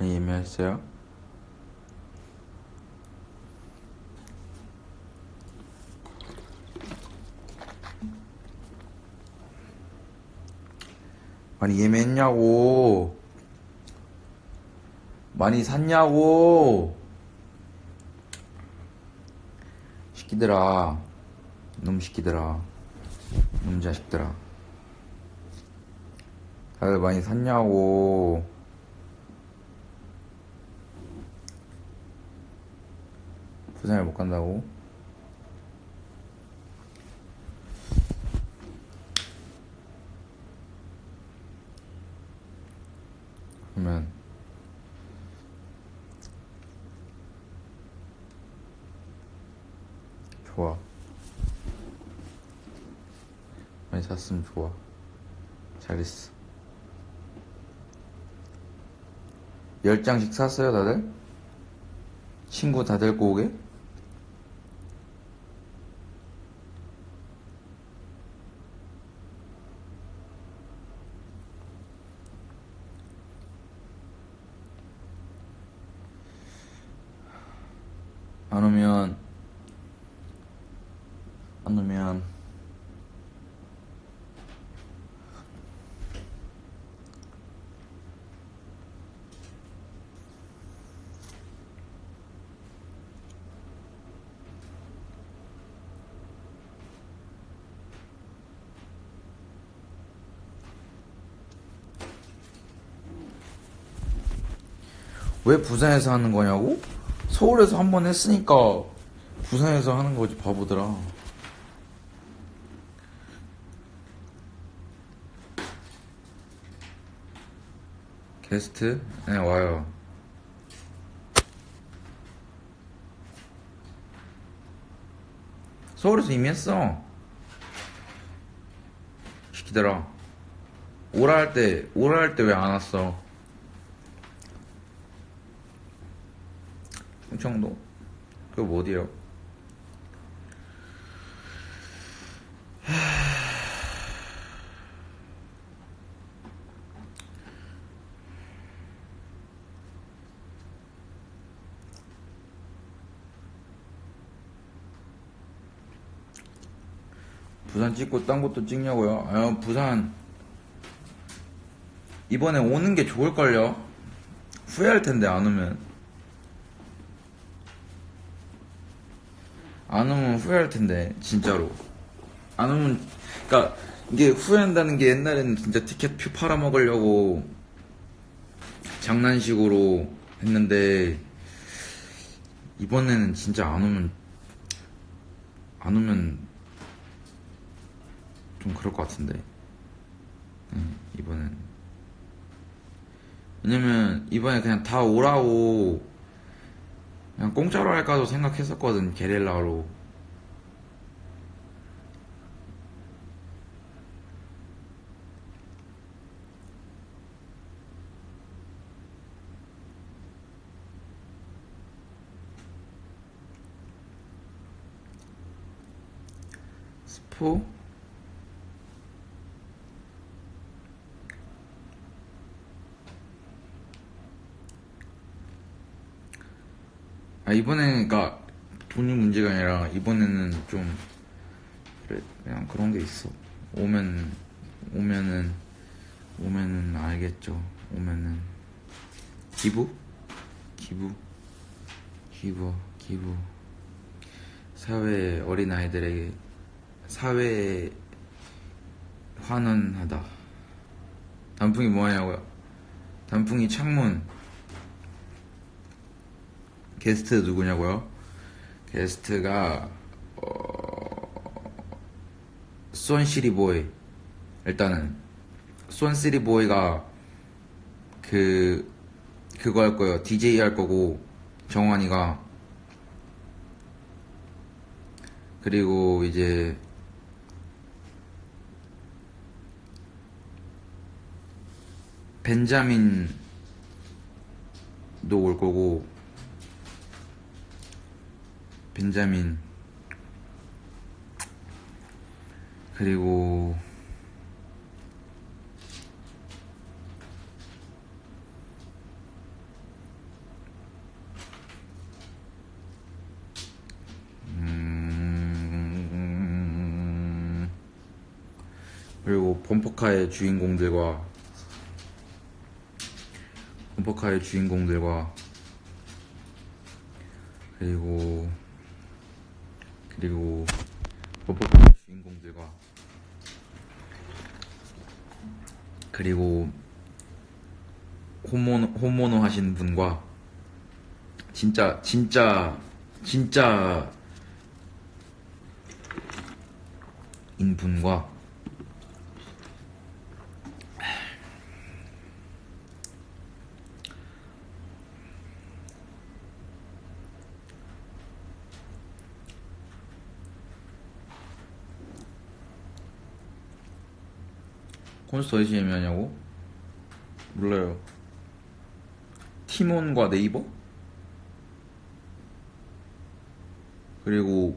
많이 예매했어요? 많이 예매했냐고. 많이 샀냐고. 시키더라. 놈 시키더라. 놈 자식들아. 다들 많이 샀냐고 부산에 못 간다고? 그러면 좋아 많이 샀으면 좋아 잘했어 열 장씩 샀어요 다들? 친구 다 데리고 오게? 안 오면 안 오면 왜 부산에서 하는 거냐고? 서울에서 한 번 했으니까 부산에서 하는 거지 바보들아. 게스트? 네 와요. 서울에서 이미 했어. 시키더라 오라 할 때 오라 할 때 왜 안 왔어 충청도? 그거 뭐 어디요? 부산 찍고 딴 곳도 찍냐고요? 아, 부산 이번에 오는 게 좋을걸요? 후회할 텐데 안 오면. 안 오면 후회할 텐데 진짜로. 안 오면 그러니까 이게 후회한다는 게 옛날에는 진짜 티켓 표 팔아 먹으려고 장난식으로 했는데 이번에는 진짜 안 오면 안 오면 좀 그럴 것 같은데. 네, 이번엔. 왜냐면 이번에 그냥 다 오라고 그냥 공짜로 할까도 생각했었거든 게릴라로. 스포 아 이번에는 그니까 돈이 문제가 아니라 이번에는 좀 그래 그냥 그런 게 있어. 오면 오면은 오면은 알겠죠. 오면은. 기부? 기부? 기부 기부. 사회 어린 아이들에게 사회에 환원하다. 단풍이 뭐하냐고요? 단풍이 창문 게스트 누구냐고요? 게스트가 어... 쏜시리보이 일단은 쏜시리보이가 그 그거 할 거예요. DJ 할 거고 정환이가. 그리고 이제 벤자민도 올 거고 벤자민. 그리고 음... 그리고 범퍼카의 주인공들과 범퍼카의 주인공들과 그리고 그리고 범퍼카의 주인공들과 그리고 호모노, 호모노 하신 분과 진짜 진짜 진짜 인 분과 콘서트 어디서 예매하냐고? 몰라요. 티몬과 네이버? 그리고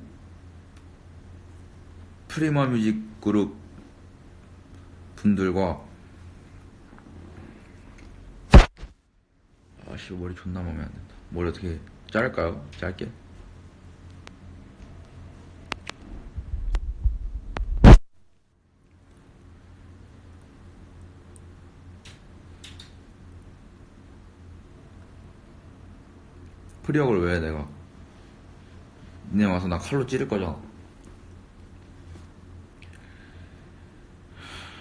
프리마 뮤직 그룹 분들과 아씨 머리 존나 마음에 안 든다. 머리 어떻게 자를까요? 짧게? 프리역을 왜 해, 내가? 니네 와서 나 칼로 찌를 거잖아.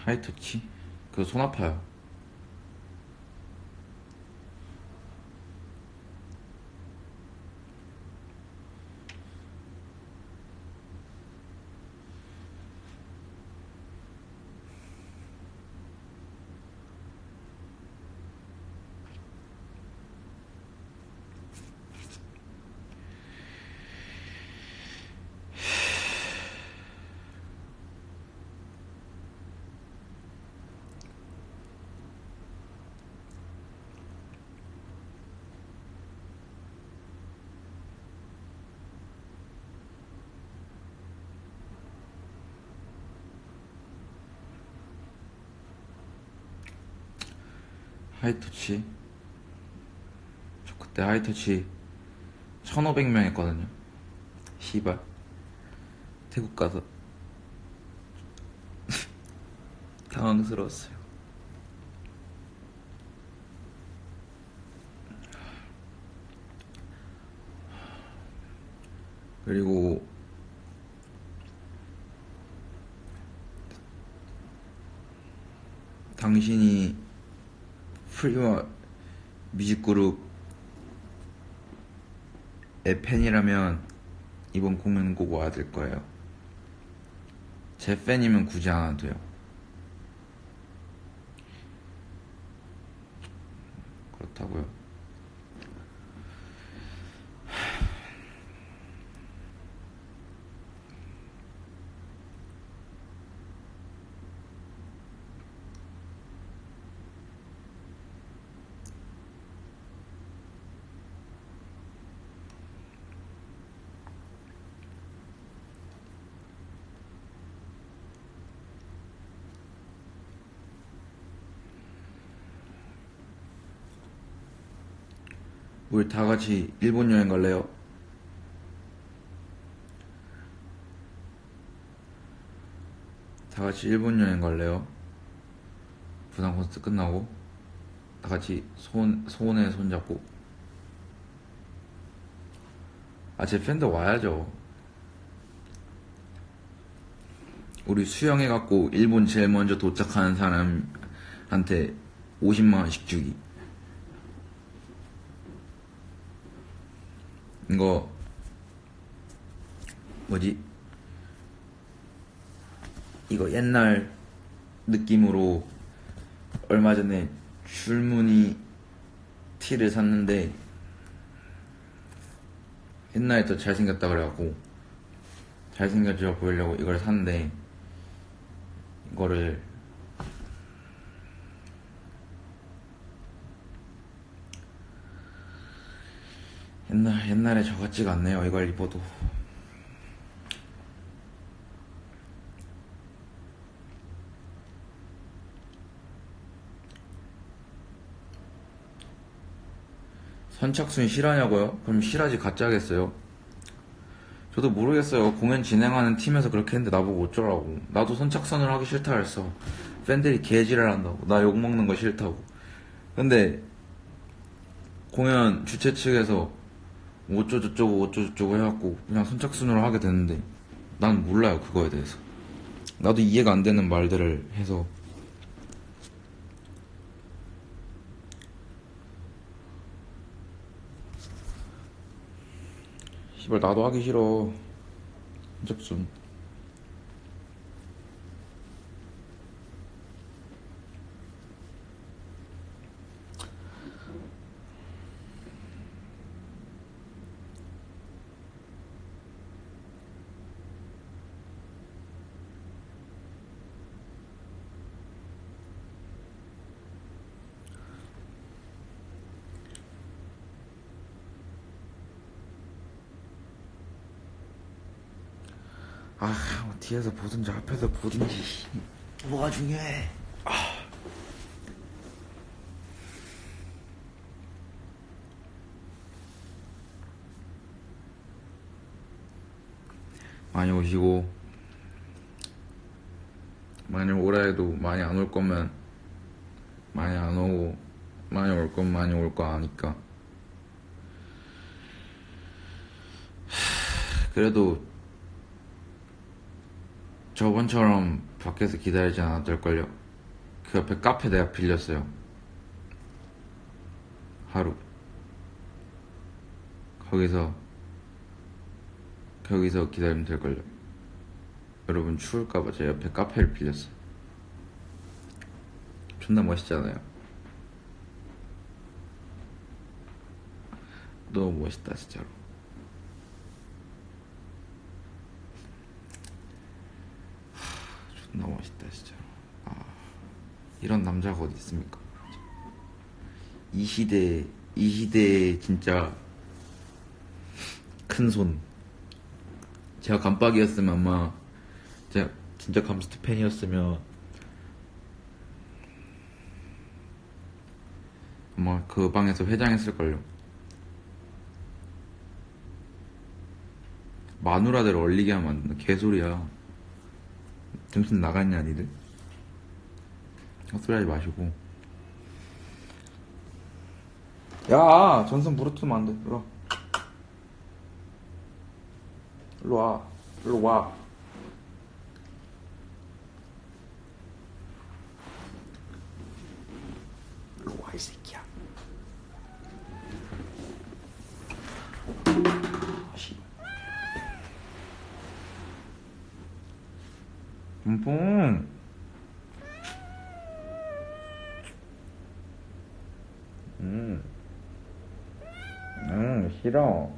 하이터치? 그거 손 아파요. 하이터치. 저 그때 하이터치 1500명 했거든요. 시발. 태국 가서. 당황스러웠어요. 그리고 당신이 프리마 뮤직그룹의 팬이라면 이번 공연 꼭 와야 될 거예요. 제 팬이면 굳이 안 와도 돼요. 그렇다고요. 우리 다 같이 일본 여행 갈래요? 다 같이 일본 여행 갈래요? 부산 콘서트 끝나고 다 같이 손 손에 손 잡고 아 제 팬들 와야죠. 우리 수영해 갖고 일본 제일 먼저 도착하는 사람한테 50만 원씩 주기. 이거 뭐지? 이거 옛날 느낌으로 얼마 전에 줄무늬 티를 샀는데 옛날에 더 잘생겼다 그래갖고 잘생겨져 보이려고 이걸 샀는데 이거를 옛날 옛날에 저 같지가 않네요 이걸 입어도 선착순 실하냐고요? 그럼 실하지 가짜겠어요 저도 모르겠어요. 공연 진행하는 팀에서 그렇게 했는데 나보고 어쩌라고. 나도 선착순을 하기 싫다 했어. 팬들이 개지랄 한다고. 나 욕먹는 거 싫다고. 근데 공연 주최 측에서 어쩌저쩌고 어쩌저쩌고 해갖고 그냥 선착순으로 하게 됐는데 난 몰라요 그거에 대해서. 나도 이해가 안 되는 말들을 해서. 시발 나도 하기 싫어. 선착순 아 뭐 뒤에서 보든지 앞에서 보든지 씨. 뭐가 중요해 많이 오시고 많이 오라 해도 많이 안 올 거면 많이 안 오고 많이 올 거면 많이 올 거 아니까 하, 그래도 저번처럼 밖에서 기다리지 않아도 될걸요. 그 옆에 카페 내가 빌렸어요. 하루. 거기서 거기서 기다리면 될걸요. 여러분 추울까봐 제 옆에 카페를 빌렸어요. 존나 멋있잖아요? 너무 멋있다 진짜로 존나 멋있다 진짜로 아, 이런 남자가 어디 있습니까? 이 시대 이 시대에 진짜 큰 손. 제가 감빡이었으면 아마 제가 진짜 감스트 팬이었으면 아마 그 방에서 회장했을걸요. 마누라들 얼리게 하면 안 된다. 개소리야 정신 나갔냐 니들? 헛소리 하지 마시고. 야 전선 부르트면 안돼. 일로 와. 일로 와. 일로 와. 일로 와 이 새끼야 pompom 음. 음, 싫어.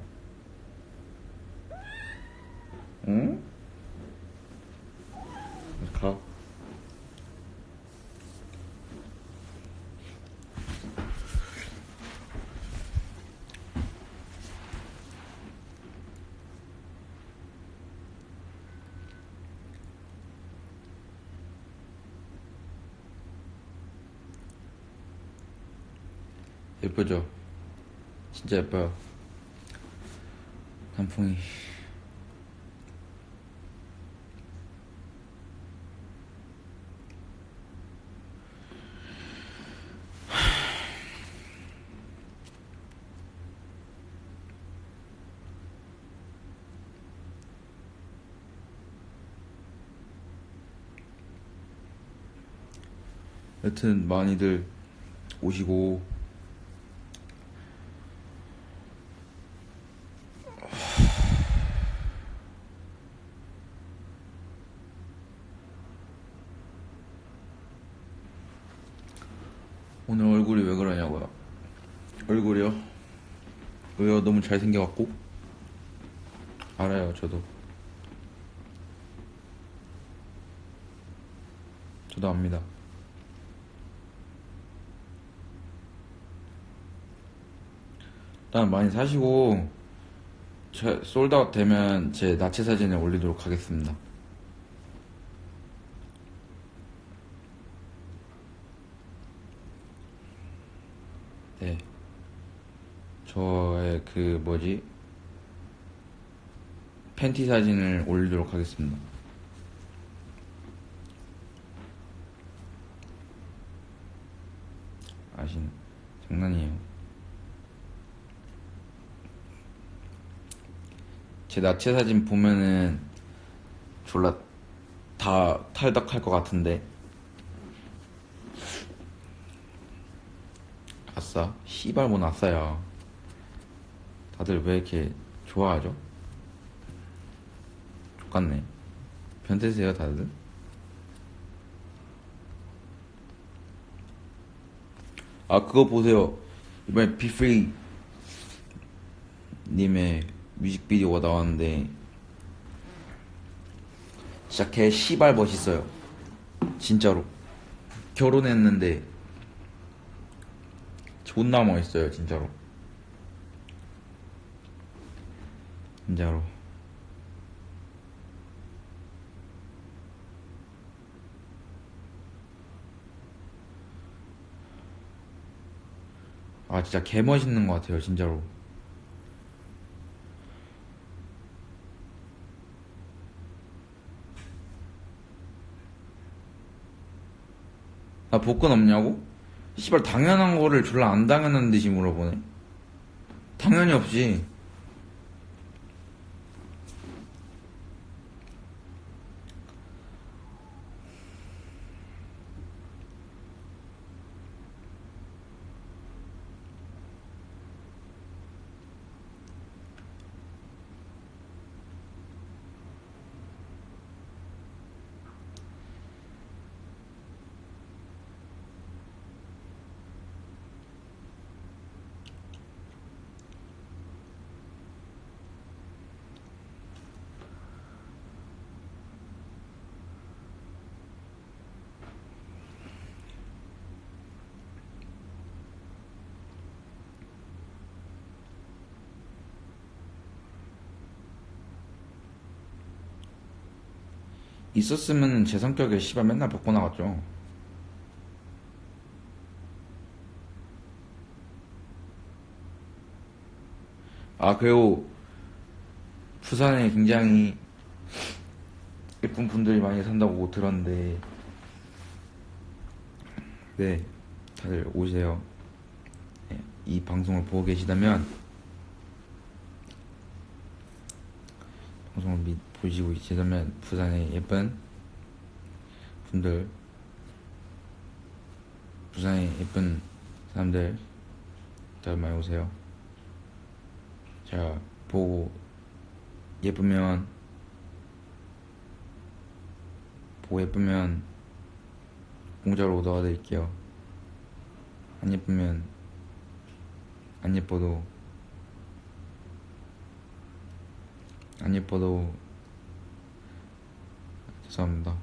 응? 가. 예쁘죠? 진짜 예뻐요. 단풍이. 여튼 많이들 오시고 오늘 얼굴이 왜 그러냐고요? 얼굴이요? 왜요? 너무 잘생겨갖고? 알아요, 저도. 저도 압니다. 일단 많이 사시고, 제 솔드아웃 되면 제 나체 사진을 올리도록 하겠습니다. 네. 저의 그 뭐지? 팬티 사진을 올리도록 하겠습니다. 아시는 장난이에요. 제 나체 사진 보면은 졸라 다 탈덕할 것 같은데. 아싸, 씨발 뭔 아싸야. 다들 왜 이렇게 좋아하죠? 똑같네. 변태세요, 다들? 아, 그거 보세요. 이번에 비프리 님의 뮤직비디오가 나왔는데, 진짜 개 씨발 멋있어요. 진짜로. 결혼했는데, 존나 멋있어요, 진짜로. 진짜로. 아, 진짜 개 멋있는 것 같아요, 진짜로. 나 복권 없냐고? 씨발, 당연한 거를 졸라 안 당연한 듯이 물어보네. 당연히 없지. 있었으면 제 성격에 씨발 맨날 벗고 나갔죠. 아, 그리고 부산에 굉장히 예쁜 분들이 많이 산다고 들었는데, 네, 다들 오세요. 네, 이 방송을 보고 계시다면, 방송을 미- 보시고 계시다면, 부산의 예쁜 분들, 부산의 예쁜 사람들, 다들 많이 오세요. 자, 보고 예쁘면 보고 예쁘면 공짜로 넣어드릴게요. 안 예쁘면 안 예뻐도 안 예뻐도 죄송합니다.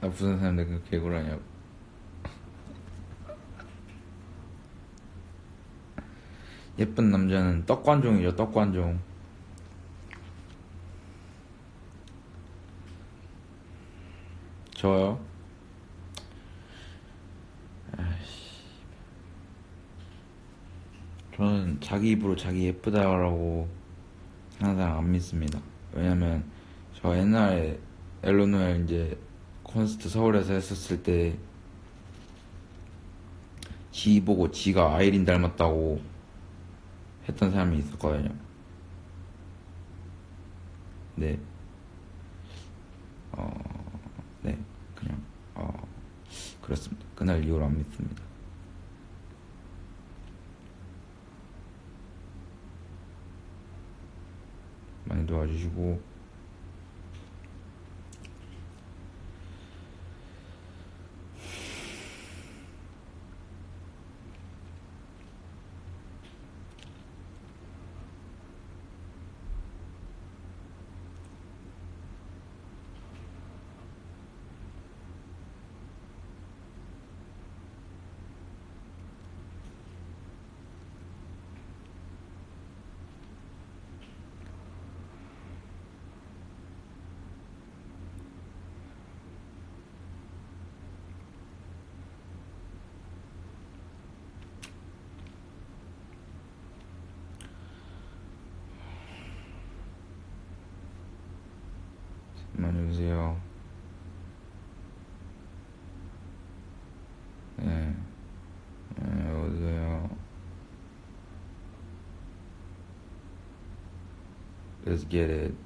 나 부산 사람들 그 개구라냐고. 예쁜 남자는 떡관종이죠, 떡관종. 아이씨. 저는 자기 입으로 자기 예쁘다라고 항상 안 믿습니다. 왜냐면 저 옛날에 엘로노엘 이제 콘서트 서울에서 했었을 때 지 보고 지가 아이린 닮았다고 했던 사람이 있었거든요. 네. 어, 네. 그냥, 어, 그렇습니다. 그날 이후로 안 믿습니다. 많이 도와주시고, 잠깐만요, 여보세요. 예. 예, 여보세요. Let's get it.